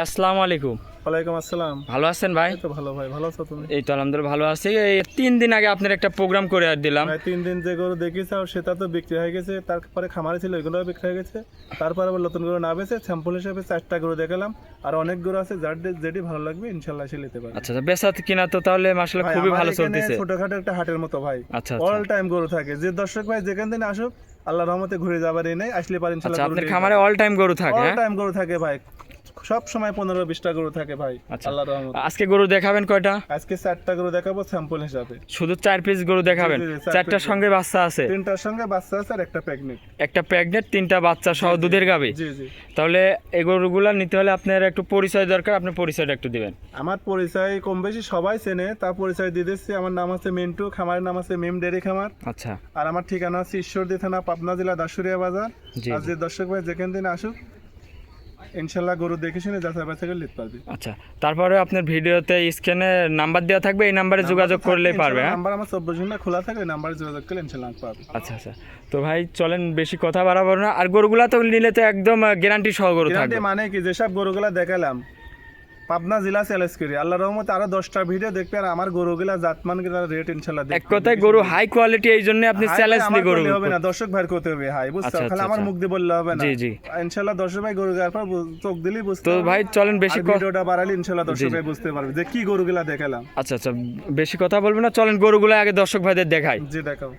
আসসালামু আলাইকুম। ওয়ালাইকুম আসসালাম। ভালো আছেন ভাই? তো ভালো ভাই ভালো আছো তুমি? এই তো আলহামদুলিল্লাহ ভালো আছি। এই তিন দিন আগে আপনার একটা প্রোগ্রাম করে আর দিলাম। ভাই তিন দিন যে গরু দেখিয়েছাও সেটা তো বিক্রি হয়ে গেছে তারপরে খামারে ছিল ওইগুলো বিক্রি হয়ে গেছে। তারপরে আবার নতুন গরু না বেছে স্যাম্পল হিসেবে চারটা গরু দেখালাম। আর অনেক গরু আছে যার যেটি ভালো লাগবে ইনশাল্লাহ সে নিতে পারবে। আচ্ছা আচ্ছা বেচা কিনা তো তাহলে ভাই, খুবই ভালো চলতেছে। ছোটখাটো একটা হাটের মতো ভাই। আচ্ছা আচ্ছা। অল টাইম গরু থাকে। যে দর্শক ভাই যেখান থেকে আসুক আল্লাহ রহমতে ঘুরে যাবার এই নেই আসলে পারেন আচ্ছা আপনার খামারে অল টাইম গরু থাকে অল হ্যাঁ? টাইম গরু থাকে ভাই। সব সময় পনেরো বিশটা গরু থাকে ভাই আচ্ছা। আল্লাহ রহমতে। আজকে গরু দেখাবেন কয়টা? আজকে চারটা গরু দেখাবো স্যাম্পল হিসাবে। শুধু চার পিস গরু দেখাবেন? চারটার সঙ্গে বাচ্চা আছে? তিনটার সঙ্গে বাচ্চা আছে আর একটা প্যাকনিক একটা প্রেগনেন্ট তিনটা বাচ্চা সহ দুধের গাবে? জি জি। তাহলে এই গরুগুলা নিতে হলে আপনার একটু পরিচয় দরকার আপনি পরিচয়টা একটু দিবেন। আমার পরিচয় কম বেশি সবাই চেনে তার পরিচয় দিয়ে দিচ্ছি। আমার নাম আছে মিন্টু খামারের নাম আছে মিম ডেরি খামার। আচ্ছা। আর আমার ঠিকানা আছে ঈশ্বরদী থানা পাবনা জেলা দাসুরিয়া বাজার। আর যে দর্শক ভাই যেখান দিন আসুক ইনশাল্লাহ গরু দেখে শুনে যাচাই বাছাই করে নিতে পারবে। আচ্ছা তারপরে আপনার ভিডিওতে স্ক্রিনে নাম্বার দেওয়া থাকবে এই নাম্বারে যোগাযোগ করলেই পারবে হ্যাঁ? নাম্বার আমার চব্বিশ ঘণ্টা খোলা থাকে নাম্বারে যোগাযোগ করলে ইনশাল্লাহ পাবে। আচ্ছা আচ্ছা। তো ভাই চলেন বেশি কথা বাড়াবো না। আর গরুগুলা তো নিলে তো একদম গ্যারান্টি সহ গরু থাকবে। মানে কি? যেসব গরুগুলা দেখালাম পাবনা জেলা চ্যালেঞ্জ করি। আল্লাহ রহমতে আরও দশটা ভিডিও দেখবে আর আমার গরুগুলা জাতমান রেট ইনশাল্লাহ এক কথায় গরু হাই কোয়ালিটি এই জন্য আপনি চ্যালেঞ্জ আমার গরু হবে না দর্শক ভাই করতে হবে। হাই বুঝছ? আচ্ছা, খালি আচ্ছা, আমার আচ্ছা। মুখ দিয়ে বললে হবে না। জি, জি। ইনশাল্লাহ দর্শক ভাই গরু দেওয়ার পর চোখ দিলেই বুঝতে তো ভাই চলেন বেশি ভিডিওটা বাড়ালে ইনশাল্লাহ দর্শক ভাই বুঝতে পারবে যে কি গরুগুলা দেখালাম। আচ্ছা আচ্ছা বেশি কথা বলব না চলেন গরুগুলো আগে দর্শক ভাইদের দেখাই। জি দেখাও।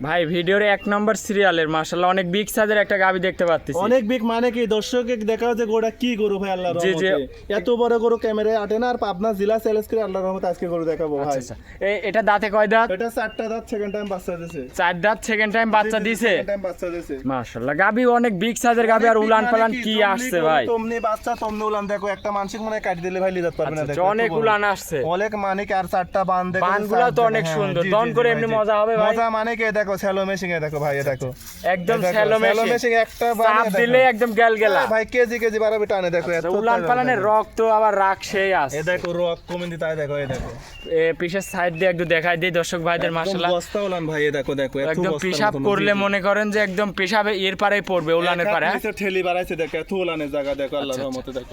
ভাই ভিডিওর এক নম্বর সিরিয়ালের মাশাল্লাহ অনেক বিগ সাইজের একটা গাবি দেখতে পাচ্ছি অনেক বিগ মানে কি দর্শকে দেখাও যে গোটা কি গরু ভাই আল্লাহ জি, জি। রহমতে। এত বড় গরু ক্যামেরায় আটে না আর পাবনা জেলা চ্যালেঞ্জ করে আল্লাহ রহমতে আজকে গরু দেখাবো ভাই। আচ্ছা এই এটা দাঁতে কয় দাঁত? এটা চারটা দাঁত সেকেন্ড টাইম বাচ্চা দিছে। চার দাঁত সেকেন্ড টাইম বাচ্চা দিছে? সেকেন্ড টাইম বাচ্চা দিছে। মাশাল্লাহ গাবি অনেক বিগ সাইজের গাবি আর উলান পালান কি আসছে ভাই? তোমনি বাচ্চা তোমনি উলান। দেখো একটা মানসিক মনে কাটি দিলে ভাই লিদাত পারবে না আচ্ছা, দেখো অনেক এত বড়। উলান আসছে। অনেক মানে কি আর চারটা বান দেখো বানগুলা তো চারটা, অনেক হ্যাঁ, সুন্দর। জি, দন জি, করে এমনি জি। মজা হবে ভাই। মজা মানে কি দেখো স্যালো মেশিং এ দেখো ভাই দেখো। একদম এ মেশিং একটা চাপ দিলে একদম গেল গেলা। হ্যাঁ, ভাই কেজি কেজি বাড়াবে টানে দেখো এত উলান তাই পালানের দেখো। আবার সেই আছে। এ দেখো রক কমে দিতে হয় দেখো এ দেখো। এ পিসের সাইড দিয়ে একটু দেখাই দিই দর্শক ভাইদের একদম বস্তা উলান ভাই এ দেখো দেখো একদম পেশাব করলে। মনে করেন যে একদম পেশাবে এর পারে পড়বে উলানের পারে হ্যাঁ? ঠেলি বাড়াইছে দেখো এত উলানের জায়গা দেখো আল্লাহর রহমতে দেখো।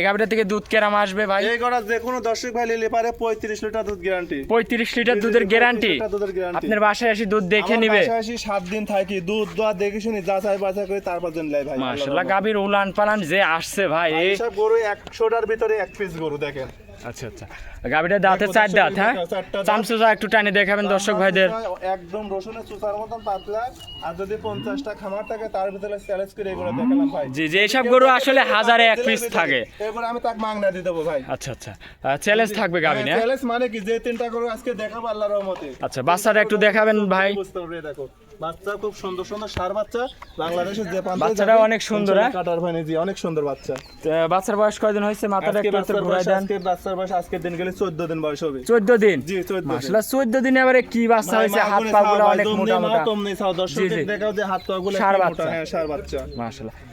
এগারোটা থেকে দুধ কেরাম আসবে ভাই? এই করা যে কোনো দর্শক ভাই নিলে পারে পঁয়ত্রিশ লিটার দুধ গ্যারান্টি পঁয়ত্রিশ লিটার দুধের গ্যারান্টি দুধের গ্যারান্টি আপনার বাসায় এসে দুধ দেখে নিবে। সাত দিন থাকি দুধ দোয়া দেখে শুনি যাচাই বাছাই করে তারপর জন লাই ভাই। মাশাআল্লাহ গাভীর উলান পালান যে আসছে ভাই। এই সব গরু একশোটার ভিতরে এক পিস গরু দেখেন। আচ্ছা আচ্ছা। দাঁতে চার দাঁত হ্যাঁ? চামচুচা একটু টানে দেখাবেন দর্শক ভাইদের। একদম রসুনের চুচার মতন পাতলা। আর যদি পঞ্চাশটা খামার থাকে তার ভিতরে চ্যালেঞ্জ করে এগুলো দেখালাম ভাই। জি যে এইসব গরু আসলে হাজারে এক পিস থাকে। এবার আমি তাকে মাংনা দিয়ে দেবো ভাই। আচ্ছা আচ্ছা। চ্যালেঞ্জ থাকবে গাভী না চ্যালেঞ্জ মানে কি? যে তিনটা গরু আজকে দেখাবো আল্লাহর রহমতে। আচ্ছা বাচ্চাটা একটু দেখাবেন ভাই। বুঝতে পারবে দেখো। বাচ্চা খুব সুন্দর সুন্দর সার বাচ্চা। বাংলাদেশের যে প্রান্তে যাবে, অনেক সুন্দর, হ্যাঁ? কাটার ভাই জি অনেক সুন্দর বাচ্চা। বাচ্চার বয়স কয়দিন হয়েছে? মাথাটা একটু একটু দেন। আজকে বাচ্চার বয়স আজকের দিন গেলে 14 দিন বয়স হবে। চোদ্দ দিন? জি 14 দিন। মাসলা চোদ্দ দিনে এবারে কি বাচ্চা হয়েছে? হাত পা গুলো অনেক মোটা মোটা। জি। দেখাও যে হাত পা গুলো বাচ্চা। হ্যাঁ সার বাচ্চা।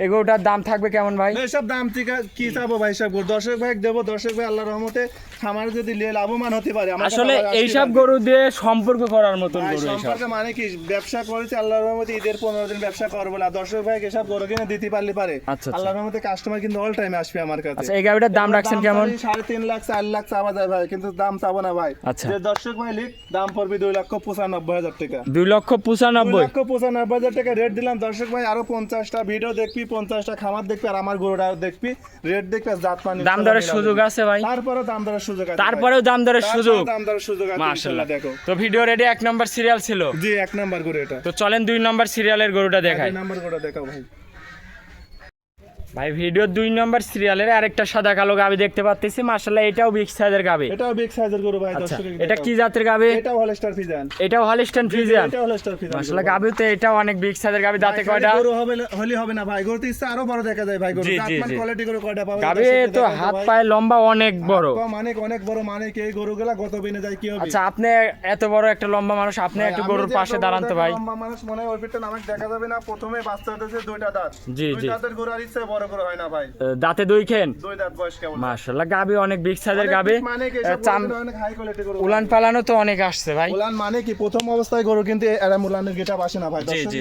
এগুলোটার দাম থাকবে কেমন ভাই? এসব দাম থেকে কি চাবো ভাই সব দর্শক ভাই দেবো দর্শক ভাই আল্লাহর রহমতে খামার যদি লিয়ে লাভবান হতে পারে। আসলে কথা ভাই এইসব গরু দিয়ে সম্পর্ক করার মতন গরু সম্পর্কে মানে কি? ব্যবসা করেছে আল্লাহর রহমতে ঈদের পনেরো দিন ব্যবসা করব না দর্শক ভাই এসব গরু কিনে দিতে পারলে পারে। আচ্ছা, আচ্ছা। আল্লাহর রহমতে কাস্টমার কিন্তু অল টাইম আসবে আমার কাছে। আচ্ছা এই গাড়িটার দাম রাখছেন কেমন? সাড়ে তিন লাখ চার লাখ চাওয়া যায় ভাই কিন্তু দাম চাবো না ভাই। আচ্ছা। যে দর্শক ভাই লিখ দাম পড়বে দুই লক্ষ পঁচানব্বই হাজার টাকা। দুই লক্ষ পঁচানব্বই? লক্ষ পঁচানব্বই হাজার টাকা রেট দিলাম। দর্শক ভাই আরও পঞ্চাশটা ভিডিও দেখবি পঞ্চাশটা খামার দেখবি আর আমার গরুটা দেখবি। রেট দেখবি জাত পানি দাম দরের সুযোগ আছে ভাই। তারপরেও দাম দরের সুযোগ আছে তারপরেও দাম দরের সুযোগ। দাম দরের সুযোগ আছে ইনশাল্লাহ দেখো। তো ভিডিও রেডি এক নম্বর সিরিয়াল ছিল? জি এক নাম্বার গরু এটা। তো চলেন দুই নম্বর সিরিয়ালের গরুটা দেখাই দুই নাম্বার গরুটা দেখাও ভাই। ভাই ভিডিও দুই নম্বর সিরিয়ালের আরেকটা সাদা কালো গাবি দেখতে পাচ্ছি মার্শাল্লাহ এটাও বিগ সাইজের গাবি। এটাও বিগ সাইজের গরু ভাই আচ্ছা দর্শক এটা কি জাতের গাবি? এটাও হলস্টার ফিজান এটাও হলিস্টান ফ্রিজিয়ান এটাও হলস্টার ফিজান মার্শাল্লাহ গাবি তো এটাও অনেক বিগ সাইজের গাবি দাঁতে কয়টা? গরু হবে হলি হবে না ভাই গরু তো ইচ্ছা আরও বড় দেখা যায় ভাই গরু। জি, জাতমান কোয়ালিটি গরু কয়টা পাবে গাবি তো হাত পায়ে লম্বা অনেক বড়। কম অনেক অনেক বড় মানে কি এই গরুগুলা গত বিনে যায় কি হবে? আচ্ছা আপনি এত বড় একটা লম্বা মানুষ আপনি একটু গরুর পাশে দাঁড়ান তো ভাই। লম্বা মানুষ মনে হয় ওই পিঠটা আমাকে দেখা যাবে না প্রথমে বাচ্চা হতেছে দুইটা দাঁত। জি, জি। দাঁতের গরু আর ইচ্ছে বড় বড় করে হয় না ভাই। দাঁতে দুই খেন? দুই দাঁত বয়স কেমন? মাশাল্লাহ গাবি অনেক বিগ সাইজের গাবি। এসব অনেক হাই কোয়ালিটি গরু। উলান পালানো তো অনেক আসছে ভাই। উলান মানে কি প্রথম অবস্থায় গরু কিন্তু এরাম উলানের আসে না ভাই। দর্শক জি।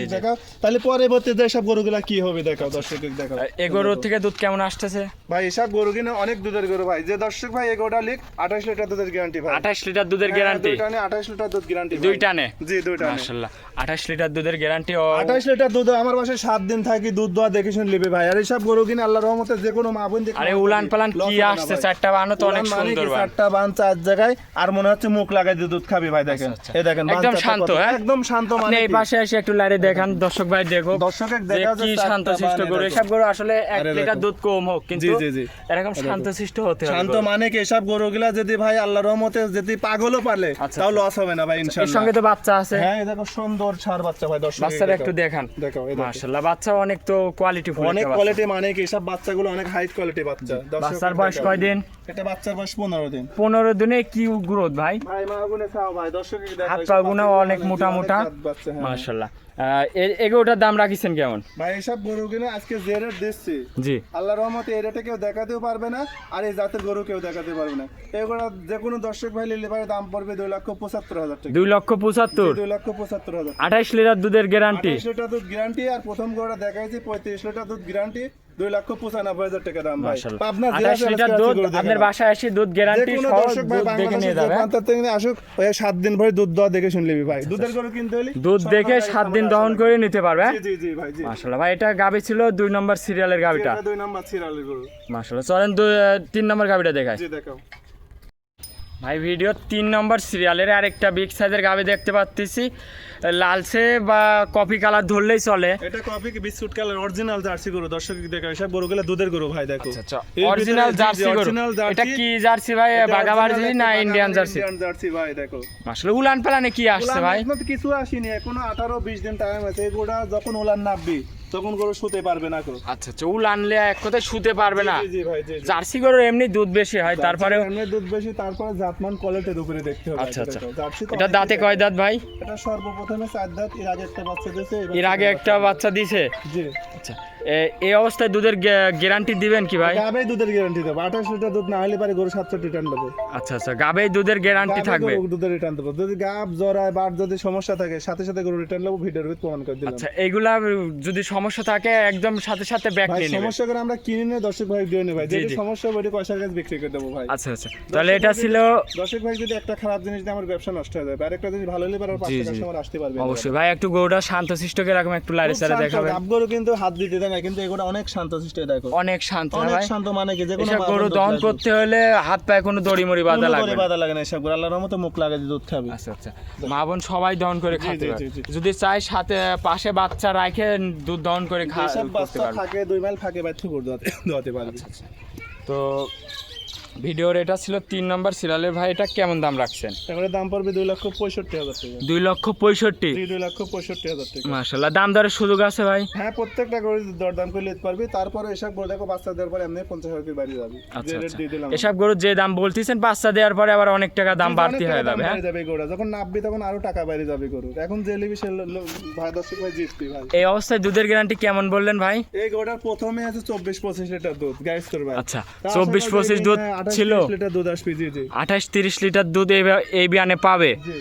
তাহলে পরবর্তীতে এসব গরুগুলা কি হবে দেখাও দর্শক দেখাও। এগোর থেকে দুধ কেমন আসতেছে? ভাই এসব গরু কিনে অনেক দুধের গরু ভাই। যে দর্শক ভাই এগোটা লিখ আঠাশ লিটার দুধের গ্যারান্টি ভাই। আঠাশ লিটার দুধের গ্যারান্টি দুইটা আঠাশ লিটার দুধ গ্যারান্টি দুই টানে জি দুইটা মাশাল্লাহ আঠাশ লিটার দুধের গ্যারান্টি ও। আঠাশ লিটার দুধ আমার বাসায় সাত দিন থাকি দুধ দোয়া দেখে শুনে নেবে ভাই। আর এইসব গরু কিনে আল্লাহ রহমতে যে কোনো মা বোন আরে উলান পালান কি আসছে? চারটা বানো তো অনেক সুন্দর ভাই চারটা বান চার জায়গায় আর মনে হচ্ছে মুখ লাগাই দিয়ে দুধ খাবি ভাই দেখেন। আচ্ছা, এই দেখেন একদম শান্ত, হ্যাঁ? একদম শান্ত মানে এই? পাশে এসে একটু লাইরে দেখান। দর্শক ভাই দেখো দর্শকের যে দেখা কি শান্ত চারটা শিষ্ট গরু। এসব গরু আসলে এক লিটার দুধ কম হোক কিন্তু। এরকম শান্ত শিষ্ট হতে হবে শান্ত মানে কি? এসব গরুগুলা যদি ভাই আল্লাহ রহমতে যদি পাগলও পারলে আচ্ছা, তাও লস হবে না ভাই এর ইনশাআল্লাহ। সঙ্গে তো বাচ্চা আছে। হ্যাঁ এই দেখো সুন্দর ছাড় বাচ্চা ভাই দর্শক। বাচ্চারা একটু দেখান। দেখো এই দেখো। মাশাআল্লাহ বাচ্চা অনেক তো কোয়ালিটি ফুল অনেক কোয়ালিটি কি এসব বাচ্চাগুলো অনেক হাই কোয়ালিটি বাচ্চা। বাচ্চার বয়স। কয়দিন? এটা বাচ্চার বয়স পনেরো দিন। পনেরো দিনে কি গ্রোথ ভাই? ভাই মা গুনে খাও ভাই দর্শক হাত পা গুনে অনেক মোটা মোটা। হ্যাঁ। এগুলোটার দাম রাখিছেন কেমন? ভাই এসব গরু কিনে আজকে যে রেট দিচ্ছি জি। আল্লাহ রহমতে এই রেটে কেউ দেখাতেও পারবে না আর এই জাতের গরু কেউ দেখাতে পারবে না। এগুলো যে কোনো দর্শক ভাই নিলে পারে দাম পড়বে দুই লক্ষ পঁচাত্তর হাজার টাকা। দুই লক্ষ পঁচাত্তর? দুই লক্ষ পঁচাত্তর হাজার আঠাইশ লিটার দুধের গ্যারান্টি আঠাশ লিটার দুধ গ্যারান্টি আর প্রথম গরুটা দেখাইছি পঁয়ত্রিশ লিটার দুধ গ্যারান্টি দুই লক্ষ পঁচানব্বই হাজার টাকা দাম ভাই। পাবনা জেলা লিটার দুধ আপনার বাসায় এসে দুধ গ্যারান্টি সহ দুধ দেখে নিয়ে যাবে। প্রান্ত থেকে আসুক ওই সাত দিন ভরে দুধ দেওয়া দেখে শুনলিবি ভাই। দুধের গরু কিনতে হলে দুধ দেখে সাত দিন দহন করে নিতে পারবে হ্যাঁ? জি জি ভাই জি। মাশাআল্লাহ। ভাই এটা গাবি ছিল দুই নম্বর সিরিয়ালের গাবিটা। দুই নম্বর সিরিয়ালের গরু। মাশাআল্লাহ। চলেন দুই তিন নম্বর গাবিটা দেখায় জি দেখাও। ভাই ভিডিও তিন নম্বর সিরিয়ালের আরেকটা বিগ সাইজের গাবি দেখতে পাচ্ছি লালসে বা কফি কালার ধরলেই চলে। এটা copy biscuit colour original jersey গরু। দর্শক দেখো সব গরুগুলো দুধের গরু ভাই দেখো। আচ্ছা অরিজিনাল জি, জার্সি গরু। এটা কি জার্সি ভাই? বাগাবার জার্সি না ইন্ডিয়ান জার্সি? ইন্ডিয়ান জার্সি ভাই দেখো। আসলে উলান পালানে কি আসছে ভাই? কিছু আসেনি এখনও আঠারো বিশ দিন টাইম আছে। এই গরুটা যখন উলান নাববি তখন গরু শুতে পারবে না গো। আচ্ছা চুল আনলে এক কথায় শুতে পারবে না। জি জি ভাই জি জি। জার্সি গরুর এমনি দুধ বেশি হয় তারপরে এমনি দুধ বেশি তারপরে জাতমান কোয়ালিটির উপরে দেখতে হবে আচ্ছা আচ্ছা। জার্সি এটা দাঁতে কয় দাঁত ভাই? এটা সর্বপ্রথমে চার দাঁত এর আগে একটা বাচ্চা দিয়েছে এর আগে একটা বাচ্চা দিয়েছে? জি। আচ্ছা। এই অবস্থায় দুধের গ্যারান্টি দিবেন কি ভাই? গাবে দুধের গ্যারান্টি দেবো। আঠাশ লিটার দুধ না হলে পারে গরু সাতশো রিটার্ন দেবো। আচ্ছা আচ্ছা গাবে দুধের গ্যারান্টি থাকবে। দুধের রিটার্ন দেবো। যদি গাব জরায় বাট যদি সমস্যা থাকে সাথে সাথে গরু রিটার্ন নেব ভিডিওর ভিতরে প্রমাণ করে দিলাম। আচ্ছা এইগুলা যদি সমস্যা থাকে একদম সাথে সাথে ব্যাক নিয়ে সমস্যা করে আমরা কিনে নিয়ে দর্শক ভাই দিয়ে নেই ভাই যদি সমস্যা ওটা পয়সার কাছে বিক্রি করে দেবো ভাই। আচ্ছা আচ্ছা। তাহলে এটা ছিল দর্শক ভাই যদি একটা খারাপ জিনিস দিয়ে আমার ব্যবসা নষ্ট হয়ে যাবে আর একটা জিনিস ভালো হলে পরে পাঁচটা। কাস্টমার আসতে পারবে। অবশ্যই। ভাই একটু গরুটা শান্ত শিষ্টকে এরকম একটু লাইরে সারে দেখাবেন। গাবগরু কিন্তু হাত দিতে না কিন্তু এগুলো অনেক শান্ত সৃষ্টি দেখো। অনেক শান্ত অনেক শান্ত মানে কি যে কোনো গরু দহন করতে হলে হাত পায়ে কোনো দড়ি মড়ি বাঁধা লাগে না। বাধা লাগে না এসব গরু। আল্লাহর মতো মুখ লাগে দুধ খাবে। আচ্ছা আচ্ছা। মা বোন সবাই দহন করে খেতে। যদি চাই সাথে পাশে বাচ্চা রাখে দুধ দহন করে খাওয়া বাচ্চা থাকে দুই মাইল ফাঁকে বাচ্চা গরু দোয়াতে দোয়াতে পারবে। তো ভিডিওর এটা ছিল তিন নম্বর সিরিয়ালের ভাই এটা কেমন দাম রাখছেন? তারপরে দাম পড়বে দুই লক্ষ পঁয়ষট্টি হাজার টাকা। দুই লক্ষ পঁয়ষট্টি? দুই লক্ষ পঁয়ষট্টি হাজার টাকা। মাশাল্লাহ দাম দরের সুযোগ আছে ভাই? হ্যাঁ প্রত্যেকটা গরু দরদাম করে নিতে পারবি। তারপরে এসব গরু দেখো বাচ্চা দেওয়ার পরে এমনি পঞ্চাশ হাজার বাড়ি যাবে। আচ্ছা আচ্ছা। এসব গরু যে দাম বলতেছেন বাচ্চা দেওয়ার পরে আবার অনেক টাকা দাম বাড়তি হয়ে যাবে হ্যাঁ? যাবে গরুটা যখন নাববি তখন আরও টাকা বাইরে যাবে গরু। এখন যে লিবি সে ভাই দর্শক ভাই জিতবি ভাই। এই অবস্থায় দুধের গ্যারান্টি কেমন বললেন ভাই? এই গরুটার প্রথমে আছে চব্বিশ পঁচিশ লিটার দুধ গাইস তোর ভাই। আচ্ছা চব্বিশ পঁচিশ দুধ হ্যাঁ, 28 ছিল। 30 লিটার দুধ আসবে জি জি। আঠাশ তিরিশ লিটার দুধ এই বিয়ানে পাবে। জি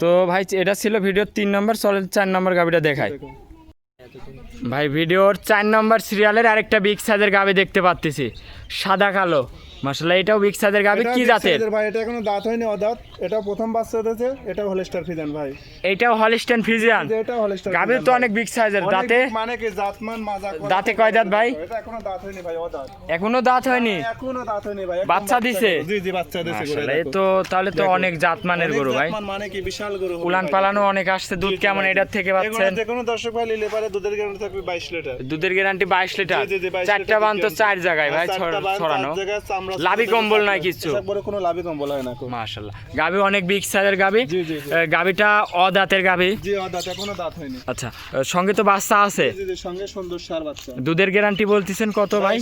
তো ভাই এটা ছিল ভিডিওর তিন নম্বর চলে চার নম্বর গাবিটা দেখায় ভাই ভিডিওর চার নম্বর সিরিয়ালের আরেকটা বিগ সাইজের গাবি দেখতে পাচ্ছি সাদা কালো। মাশাল্লাহ এটাও বিগ সাইজের গাবি কি জাতের? ভাই এটা এখনও দাঁত হয়নি অদাঁত এটা প্রথম বাচ্চা এটা হলস্টার ফিজান ভাই। এইটাও হলিস্টেন ফিজিয়ান এটা হলস্টার গাবির তো অনেক বিগ সাইজের দাঁতে? মানে কি জাতমান মাজা। দাঁতে কয় দাঁত ভাই? এটা এখনও দাঁত হয়নি ভাই অদাঁত। এখনও দাঁত হয়নি? এখনও দাঁত হয়নি ভাই বাচ্চা দিছে? জি জি বাচ্চা দিছে গরু এই তো তাহলে তো অনেক জাতমানের গরু ভাই। জাতমান মানে কি বিশাল গরু উলান। পালানো অনেক আসছে দুধ কেমন এটার থেকে পাচ্ছেন? যে কোনো দর্শক ভাই নিলে পারে দুধের গ্যারান্টি থাকবে বাইশ লিটার। দুধের গ্যারান্টি বাইশ লিটার? 22 চারটা বান তো চার জায়গায় হ্যাঁ, ভাই চারটা ছড়- বান, চার ছড়ানো। জায়গায় চামড়া লাভি কম্বল নাই কিছু। বড় কোনো লাভি কম্বল হয় না খুব। মাশাল্লাহ গাবি অনেক বিগ সাইজের গাবি। গাবিটা অদাঁতের গাবি জি ও দাঁত এখনও দাঁত হয়নি। আচ্ছা সঙ্গে তো বাচ্চা আছে? জি জি সঙ্গে সুন্দর সার বাচ্চা। দুধের গ্যারান্টি বলতেছেন কত ভাই?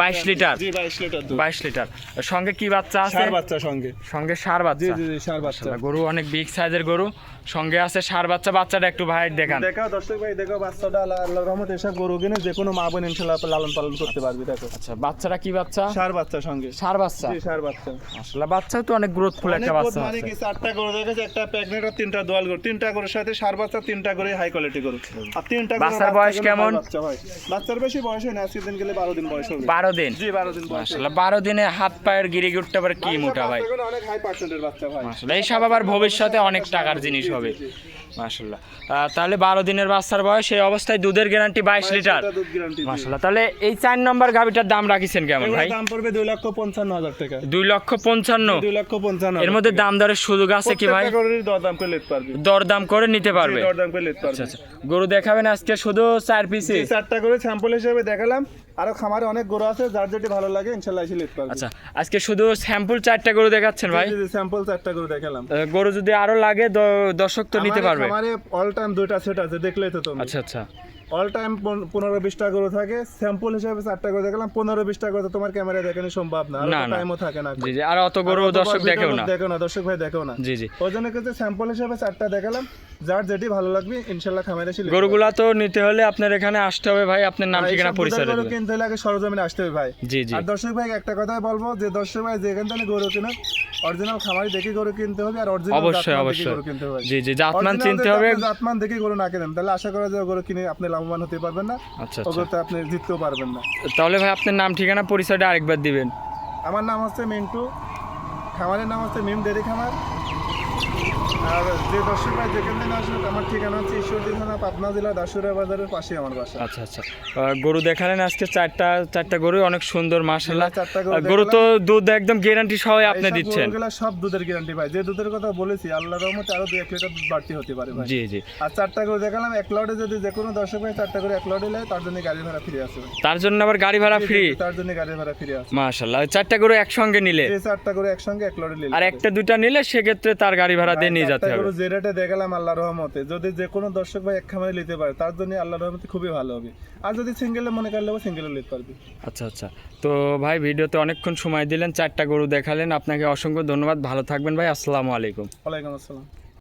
22 লিটার জি বাইশ লিটার দুধ। বাইশ লিটার। সঙ্গে কি বাচ্চা আছে? সার বাচ্চা সঙ্গে। সঙ্গে সার বাচ্চা। জি জি সার বাচ্চা। গরু অনেক বিগ সাইজের গরু। সঙ্গে আছে সার বাচ্চা বাচ্চাটা একটু ভাই দেখান। দেখাও দর্শক ভাই দেখো বাচ্চাটা। আল্লাহ আল্লাহর রহমতে এসব গরু কিনে যে কোনো মা বোন ইনশাল্লাহ লালন পালন করতে পারবি দেখো। আচ্ছা বাচ্চাটা কি বাচ্চা? সার বাচ্চা সঙ্গে। সার বাচ্চা? জি সার বাচ্চা। আসলে বাচ্চাও তো অনেক গ্রোথফুল একটা বাচ্চা মানে কি চারটা গরু দেখেছে একটা প্রেগনেন্ট আর তিনটা দোয়াল গরু। তিনটা গরুর সাথে সার বাচ্চা তিনটা করে হাই কোয়ালিটি গরু। আর তিনটা গরু বাচ্চার বয়স কেমন? বাচ্চা বাচ্চার বেশি বয়স হয় না আজকের দিন গেলে বারো দিন বয়স হবে। বারো দিন? জি বারো দিন বয়স মাসাল্লাহ বারো দিনে হাত পায়ের গিরি উঠতে পারে কি মোটা ভাই? অনেক হাই পার্সেন্টের বাচ্চা ভাই মাসাল্লাহ এইসব আবার ভবিষ্যতে অনেক টাকার জিনিস হবে মাসাল্লাহ তাহলে বারো দিনের বাচ্চার বয়স এই অবস্থায় দুধের গ্যারান্টি বাইশ লিটার। মাসাল্লাহ তাহলে এই চার নম্বর গাভিটার দাম রাখিছেন কেমন ভাই? দাম পড়বে দুই লক্ষ পঞ্চান্ন হাজার টাকা। দুই লক্ষ পঞ্চান্ন। দুই লক্ষ পঞ্চান্ন এর মধ্যে দাম দরের সুযোগ আছে কি ভাই? দরদাম করে নিতে পারবি। দরদাম করে নিতে পারবে। দরদাম করে নিতে পারবি। আচ্ছা। আচ্ছা গরু দেখাবেন আজকে শুধু চার পিসে চারটা করে স্যাম্পল হিসেবে দেখালাম আরও খামারে অনেক গরু আছে যার যেটি ভালো লাগে ইনশাল্লাহ এসে নিতে পাবে। আচ্ছা আজকে শুধু স্যাম্পল চারটা গরু দেখাচ্ছেন ভাই? স্যাম্পল চারটা গরু দেখালাম। গরু যদি আরও লাগে দর্শক তো নিতে পারবে। আমারে অল টাইম দুইটা সেট আছে দেখলেই তো তুমি। আচ্ছা আচ্ছা। অল টাইম পনেরো বিশটা গরু থাকে। স্যাম্পল হিসেবে চারটা করে দেখালাম পনেরো বিশটা করে তোমার ক্যামেরায় দেখানো সম্ভব না। না। টাইমও থাকে না। জি জি আর অত গরু দর্শক দেখেও না। দেখো না দর্শক ভাই দেখো না। জি জি। ওই জন্য কিন্তু স্যাম্পল হিসাবে চারটা দেখালাম। যার যেটি ভালো লাগবে ইনশাল্লাহ খামারে এসে নিতে গরুগুলা তো নিতে হলে আপনার এখানে আসতে হবে ভাই আপনার নাম। ঠিকানা পরিচয় গরু দেবেন কিনতে হলে আগে সরজমিনে আসতে হবে ভাই। জি জি। আর দর্শক ভাই একটা কথাই বলব যে দর্শক ভাই যেখান থেকে গরু কিনো অরিজিনাল খামারি দেখে গরু কিনতে হবে আর অরিজিনাল অবশ্যই অবশ্যই। কিনতে হবে। জি জি জাতমান চিনতে হবে। জাতমান দেখে গরু না কিনেন তাহলে আশা করা যায় গরু কিনে আপনি লাভবান হতে পারবেন না। আচ্ছা আচ্ছা। আপনি জিততেও পারবেন না। তাহলে ভাই আপনার নাম ঠিকানা পরিচয়টা আরেকবার দিবেন। আমার নাম হচ্ছে মিন্টু খামারের নাম হচ্ছে মিম ডেরি খামার। আর যে দর্শক ভাই যেখান থেকে আসুক আমার ঠিকানা হচ্ছে ঈশ্বরদী থানা পাবনা জেলা দাসুরা বাজারের পাশে আমার বাসা। আচ্ছা আচ্ছা। গরু দেখালেন আজকে চারটা চারটা গরু অনেক সুন্দর মাশাল্লাহ গরু গরু তো দুধ একদম গ্যারান্টি সহ আপনি দিচ্ছেন। গরুগুলা সব দুধের গ্যারান্টি ভাই। যে দুধের কথা বলেছি আল্লাহ রহমতে আরও দু এক লিটার দুধ বাড়তি হতে পারে ভাই। জি জি। আর চারটা গরু দেখালাম এক লটে যদি যে কোনো দর্শক ভাই চারটা গরু এক লটে নেয় তার জন্য গাড়ি ভাড়া ফিরে আসবে তার জন্য আবার গাড়ি ভাড়া ফ্রি তার জন্য গাড়ি ভাড়া ফিরে আসবে মাশাল্লাহ চারটা গরু একসঙ্গে নিলে? এই চারটা করে একসঙ্গে এক লটে নিলে। আর একটা দুইটা নিলে সেক্ষেত্রে তার গাড়ি ভাড়া দিয়ে নিয়ে যেতে হবে। যে রেটে দেখালাম আল্লাহর রহমতে যদি যে কোনো দর্শক ভাই এক খামারে নিতে পারে তার জন্য আল্লাহর রহমতে খুবই ভালো হবে। আর যদি সিঙ্গেলে মনে করলে সিঙ্গেলে নিতে পারবি। আচ্ছা আচ্ছা। তো ভাই ভিডিওতে অনেকক্ষণ সময় দিলেন চারটা গরু দেখালেন। আপনাকে অসংখ্য ধন্যবাদ। ভালো থাকবেন ভাই। আসসালামু আলাইকুম। ওয়ালাইকুম আসসালাম।